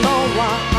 주가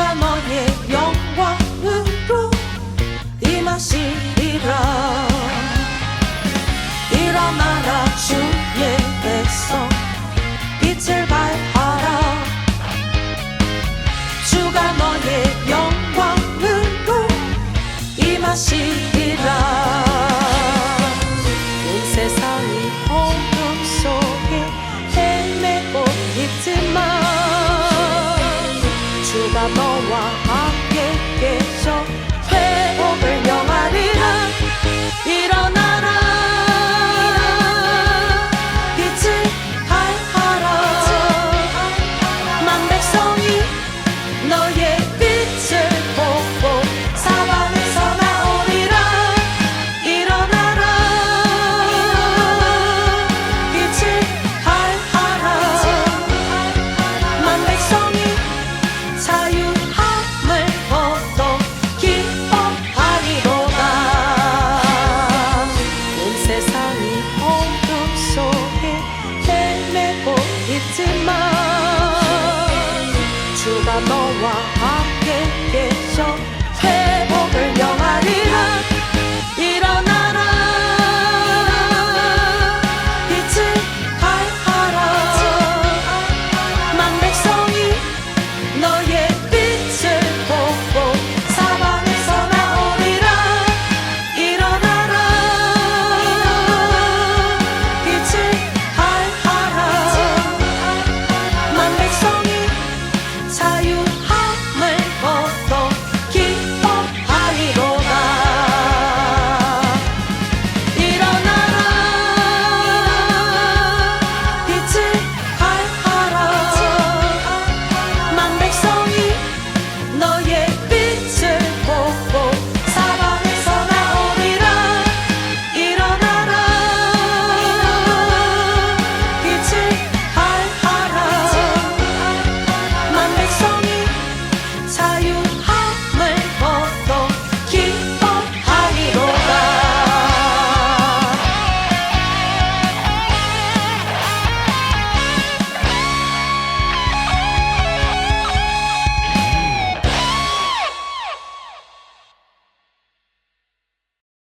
가 너의 영광으로 임하시리라 일어나라 주의 백성 주가 너와 함께 계셔. 회복을 명하리라. 일어나라. 빛을 발하라. 만백성이 너의